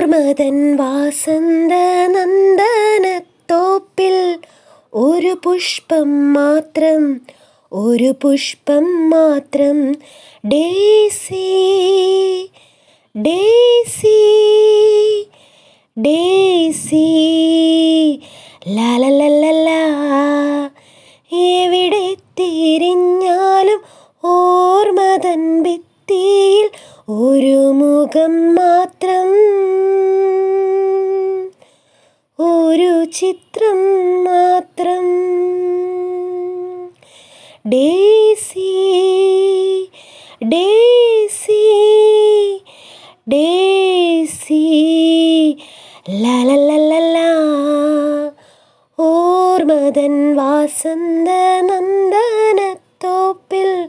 ഓർമ്മതൻ വാസന്ത നന്ദനത്തോപ്പിൽ ഒരു പുഷ്പം മാത്രം ഒരു പുഷ്പം മാത്രം. Daisy daisy Daisy. ലാലലല്ല എവിടെ തിരിഞ്ഞാലും ഓർമ്മതൻ ഭിത്തിയിൽ ഒരു മുഖം മാത്രം ഒരു ചിത്രം മാത്രം. Daisy Daisy Daisy. ലലലല ഓർമ്മതൻ വാസന്ത നന്ദനത്തോപ്പിൽ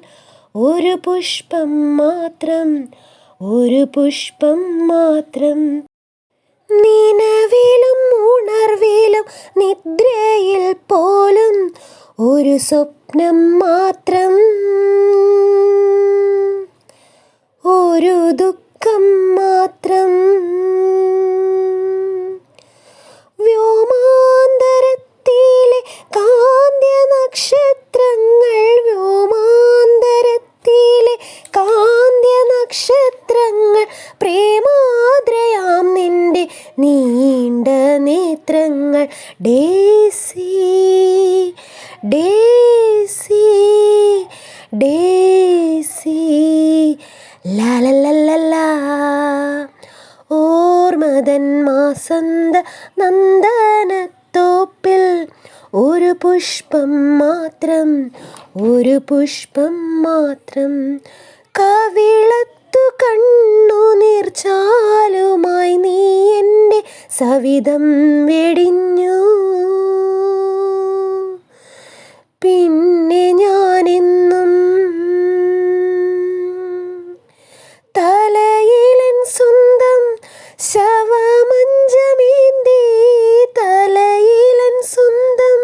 ഒരു പുഷ്പം മാത്രം ഒരു പുഷ്പം മാത്രം. നിലവിലും ഒരു സ്വപ്നം മാത്രം. ഒരു ദുഃഖം നക്ഷത്രങ്ങൾ പ്രേമാദ്രയാം നിന്റെ നീണ്ട നേത്രങ്ങൾ. ഡേസി ഡേസി ഡേസി ലാലലല്ല ഓർമ്മതൻ മാസന്ത നന്ദനത്തോപ്പിൽ ഒരു പുഷ്പം മാത്രം ഒരു പുഷ്പം മാത്രം കവിളത്തു കണ്ണു നീർച്ചാലുമായി നീ എന്റെ സവിധം വെടിഞ്ഞു. പിന്നെ ഞാനെന്നും തലയിലൻ സ്വന്തം ശവമഞ്ചമേന്തി തലയിലൻ സ്വന്തം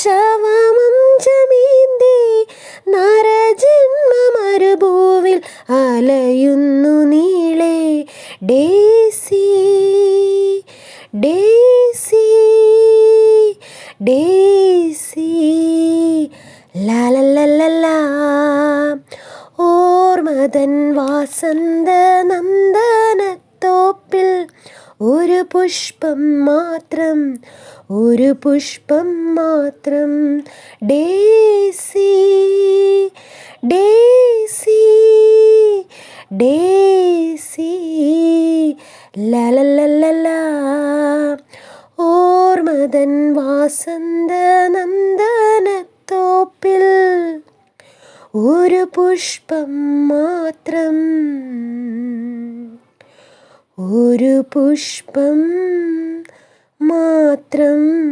ശവമഞ്ചമേന്തി നരജന്മ മരുഭൂവിൽ അലയുന്നു നീളെ ഡേസി ഡേസി ഡേസി. ലാലലല്ല ഓർമ്മതൻ വാസന്ത നന്ദനത്തോപ്പിൽ ഒരു പുഷ്പം മാത്രം ഒരു പുഷ്പം മാത്രം. ഡേസി ഡേസി ഡേസി ലലലല്ല. ഓർമ്മതൻ വാസന്ത നന്ദനത്തോപ്പിൽ ഒരു പുഷ്പം മാത്രം. ഒരു പുഷ്പം മാത്രം.